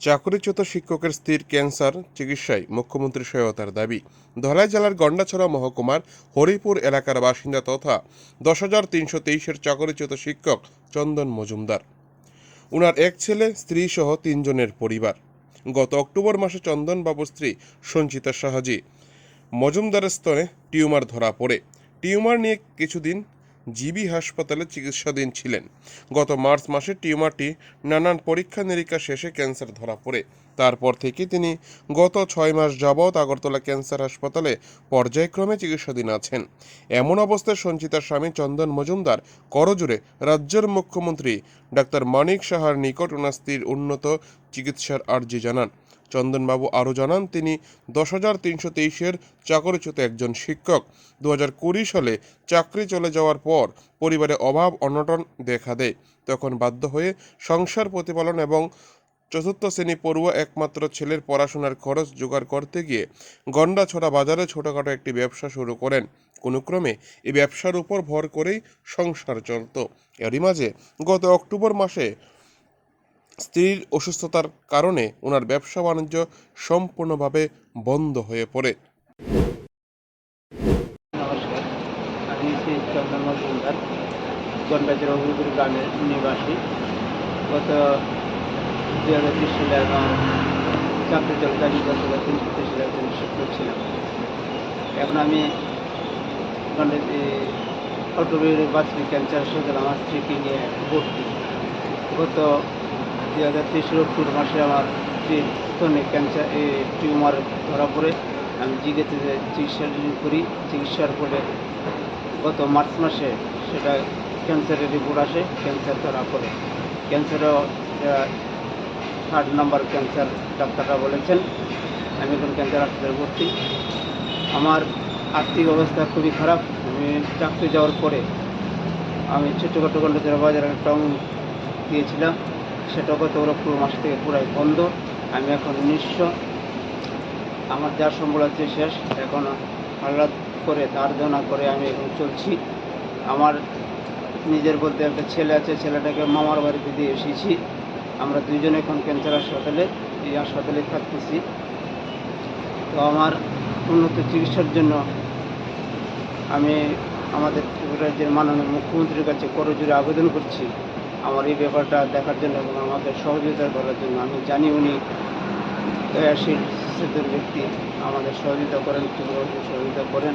চাকরিচ্যুত শিক্ষকের স্ত্রীর ক্যান্সার চিকিৎসায় মুখ্যমন্ত্রীর সহায়তার দাবি। ধলাই জেলার গন্ডাছড়া মহকুমার হরিপুর এলাকার বাসিন্দা তথা দশ হাজার তিনশো তেইশের চাকরিচ্যুত শিক্ষক চন্দন মজুমদার। উনার এক ছেলে, স্ত্রী সহ তিনজনের পরিবার। গত অক্টোবর মাসে চন্দনবাবুর স্ত্রী সঞ্চিতা সাহাজি মজুমদারের স্তনে টিউমার ধরা পড়ে। টিউমার নিয়ে কিছুদিন জিবি হাসপাতালে চিকিৎসাধীন ছিলেন। গত মার্চ মাসে টিউমারটি নানান পরীক্ষা নিরীক্ষা শেষে ক্যান্সার ধরা পড়ে। তারপর থেকে তিনি গত ছয় মাস যাবৎ আগরতলা ক্যান্সার হাসপাতালে পর্যায়ক্রমে চিকিৎসাধীন আছেন। এমন অবস্থায় সঞ্চিতার স্বামী চন্দন মজুমদার করজোরে রাজ্যের মুখ্যমন্ত্রী ডাক্তার মানিক সাহার নিকট ওনার স্ত্রীর উন্নত চিকিৎসার আর্জি জানান। চন্দনবাবু আরও জানান, তিনি দশ হাজার তিনশো তেইশের চাকরিচ্যুত একজন শিক্ষক। দু হাজার কুড়ি সালে চাকরি চলে যাওয়ার পর পরিবারে অভাব, অনটন দেখা দেয়। তখন বাধ্য হয়ে সংসার প্রতিপালন এবং চতুর্থ শ্রেণি পড়ুয়া একমাত্র ছেলের পড়াশোনার খরচ জোগাড় করতে গিয়ে গন্ডাছড়া বাজারে ছোটোখাটো একটি ব্যবসা শুরু করেন। কোনো ক্রমে এই ব্যবসার উপর ভর করেই সংসার চলত। এরই মাঝে গত অক্টোবর মাসে স্ত্রীর অসুস্থতার কারণে ওনার ব্যবসা বাণিজ্য সম্পূর্ণভাবে বন্ধ হয়ে পড়ে। নমস্কার। একজন এখন আমি বাছরি ক্যান্সার হাসপাতাল আমার স্ত্রীকে নিয়ে ভর্তি। গত দুই হাজার তেইশের অক্টোবর মাসে আমার স্তনে ক্যান্সার টিউমার ধরা পড়ে, আমি জিগেতে চিকিৎসা করি, চিকিৎসার পরে গত মার্চ মাসে সেটা ক্যান্সারের রিপোর্ট আসে ক্যান্সার ধরা পড়ে। ক্যান্সারও থার্ড নাম্বার ক্যান্সার ডাক্তাররা বলেছেন, আমি এখন ক্যান্সার হাসপাতালে ভর্তি। আমার আর্থিক অবস্থা খুবই খারাপ, আমি চাকরি যাওয়ার পরে আমি ছোটোখাটো গন্ডাচড়া বাজারে টাউন দিয়েছিলাম। সেটা গত অক্টোবর মাস থেকে পুরাই বন্ধ। আমি এখন নিঃস্ব। আমার যা সম্বল আছে শেষ। এখন আহ্লাদ করে ধার দেনা করে আমি এখন চলছি। আমার নিজের বলতে একটা ছেলে আছে, ছেলেটাকে মামার বাড়িতে দিয়ে এসেছি। আমরা দুইজন এখন ক্যান্সার হাসপাতালে, এই হাসপাতালে থাকতেছি। তো আমার উন্নত চিকিৎসার জন্য আমি আমাদের ত্রিপুরা রাজ্যের মাননীয় মুখ্যমন্ত্রীর কাছে করজোরে আবেদন করছি। আমার এই ব্যাপারটা দেখার জন্য এবং আমাকে সহযোগিতা করার জন্য আমি জানি উনি দয়াশীল ব্যক্তি। আমাদের সহযোগিতা করেন ত্রিপুরা সহযোগিতা করেন।